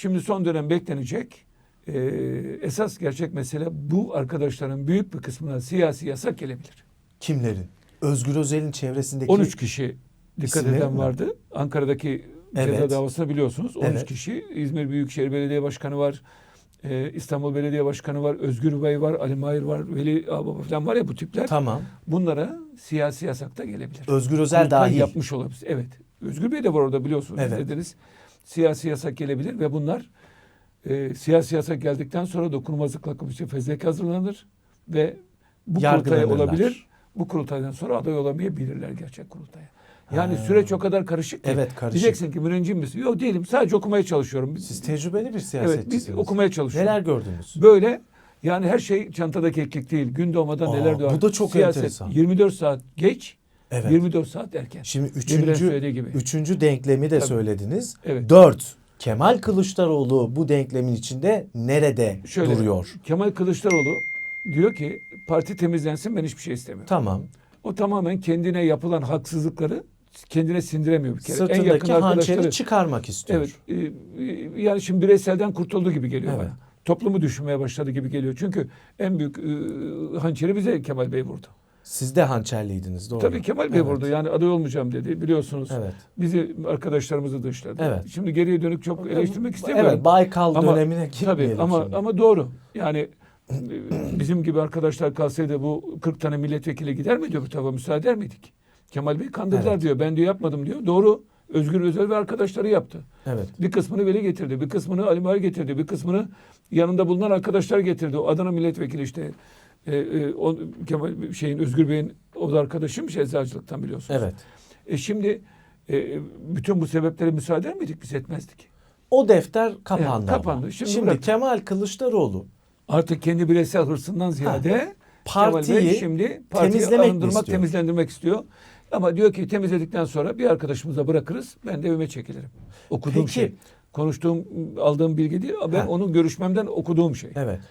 Şimdi son dönem beklenecek e, esas gerçek mesele bu arkadaşların büyük bir kısmına siyasi yasak gelebilir. Kimlerin? Özgür Özel'in çevresindeki 13 kişi dikkat eden mi? vardı. Ankara'daki Evet. ceza davasını biliyorsunuz. 13 Evet. kişi. İzmir Büyükşehir Belediye Başkanı var. e, İstanbul Belediye Başkanı var. Özgür Bey var. Ali Mahir var. Veli Ağbaba falan var ya bu tipler. Tamam. Bunlara siyasi yasak da gelebilir. Özgür Özel Kurultay dahil. yapmış olabilir. Evet. Özgür Bey de var orada biliyorsunuz. Evet. Dediniz. Siyasi yasak gelebilir ve bunlar e, siyasi yasak geldikten sonra dokunulmazlıkla komisyon fezleke hazırlanır ve bu kurultay olabilir. Bu kurultaydan sonra aday olamayabilirler gerçek kurultaya. Yani Ha. süreç o kadar karışık ki. Evet, karışık. Diyeceksin ki müneccim misin? Yok değilim. Sadece okumaya çalışıyorum. Siz tecrübeli bir evet siyasetçisiniz. biz okumaya çalışıyoruz. Neler gördünüz? Böyle yani her şey çantada keklik değil. Gün doğmadan Aa, neler doğar. bu da çok Siyaset, enteresan. 24 saat geç, Evet. 24 saat erken. Şimdi üçüncü, gibi. üçüncü denklemi de Tabii. söylediniz. Evet. Dört. Kemal Kılıçdaroğlu bu denklemin içinde nerede Şöyle, duruyor? Kemal Kılıçdaroğlu diyor ki parti temizlensin ben hiçbir şey istemiyorum. Tamam. O tamamen kendine yapılan haksızlıkları kendine sindiremiyor bir kere. Sırtındaki hançeri çıkarmak istiyor. Evet. e, e, yani şimdi bireyselden kurtuldu gibi geliyor Evet. bana. Toplumu düşünmeye başladı gibi geliyor. Çünkü en büyük e, hançeri bize Kemal Bey vurdu. Siz de hançerliydiniz doğru. Tabii Kemal Bey Evet. vurdu. Yani aday olmayacağım dedi. Biliyorsunuz. Evet. Bizi arkadaşlarımızı dışladı. Evet. Şimdi geriye dönük çok eleştirmek istemiyorum. Evet Baykal Ama- dönemine Tabii gitmeyelim ama şimdi. ama doğru. Yani e, bizim gibi arkadaşlar kalsaydı bu 40 tane milletvekili gider miydi öbür tarafa müsaade eder miydik? Kemal Bey kandırdılar Evet. diyor. Ben diyor yapmadım diyor. Doğru. Özgür Özel ve arkadaşları yaptı. Evet. Bir kısmını Veli getirdi. Bir kısmını Ali Mahir getirdi. Bir kısmını yanında bulunan arkadaşlar getirdi. O Adana milletvekili işte e, e, o, Kemal şeyin Özgür Bey'in o da arkadaşıymış eczacılıktan biliyorsunuz. Evet. E şimdi e, bütün bu sebeplere müsaade miydik? Biz etmezdik. O defter kapandı. Evet, kapandı. Şimdi Şimdi, bırak. Kemal Kılıçdaroğlu Artık kendi bireysel hırsından ziyade partiyi Kemal Bey şimdi partiyi temizlemek arındırmak, istiyor. temizlendirmek istiyor. Ama diyor ki temizledikten sonra bir arkadaşımıza bırakırız. Ben de evime çekilirim. Okuduğum Peki. şey. Konuştuğum, aldığım bilgi değil. Ben Ha. onun görüşmemden okuduğum şey. Evet.